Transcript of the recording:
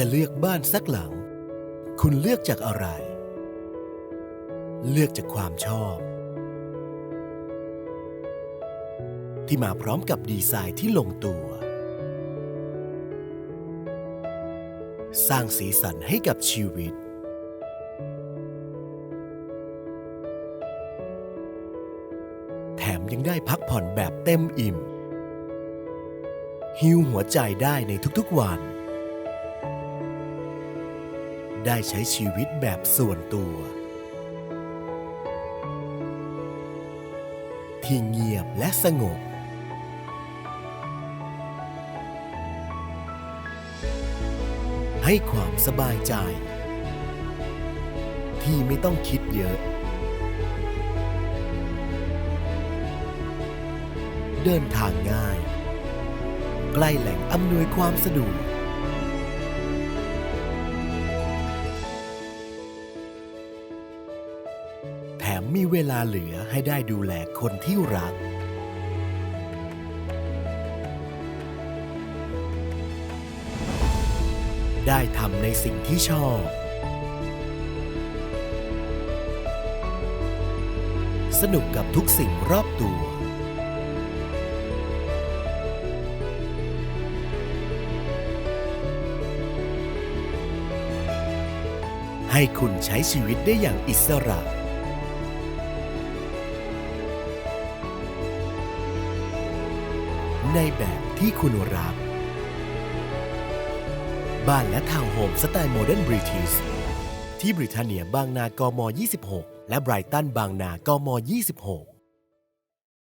จะเลือกบ้านสักหลัง คุณเลือกจากอะไร เลือกจากความชอบ ที่มาพร้อมกับดีไซน์ที่ลงตัว สร้างสีสันให้กับชีวิต แถมยังได้พักผ่อนแบบเต็มอิ่มฮิวหัวใจได้ในทุกๆวัน ได้ใช้ชีวิตแบบส่วนตัว ที่เงียบและสงบ ให้ความสบายใจ ที่ไม่ต้องคิดเยอะ เดินทางง่าย ใกล้แหล่งอำนวยความสะดวก แถมมีเวลาเหลือให้ได้ดูแลคนที่รัก ได้ทำในสิ่งที่ชอบ สนุกกับทุกสิ่งรอบตัว ให้คุณใช้ชีวิตได้อย่างอิสระ ในแบบที่คุณรัก บ้านและทาวน์โฮมสไตล์โมเดิร์นบริทิชที่บริเทเนียบางนากม 26 และไบรตันบางนากม 26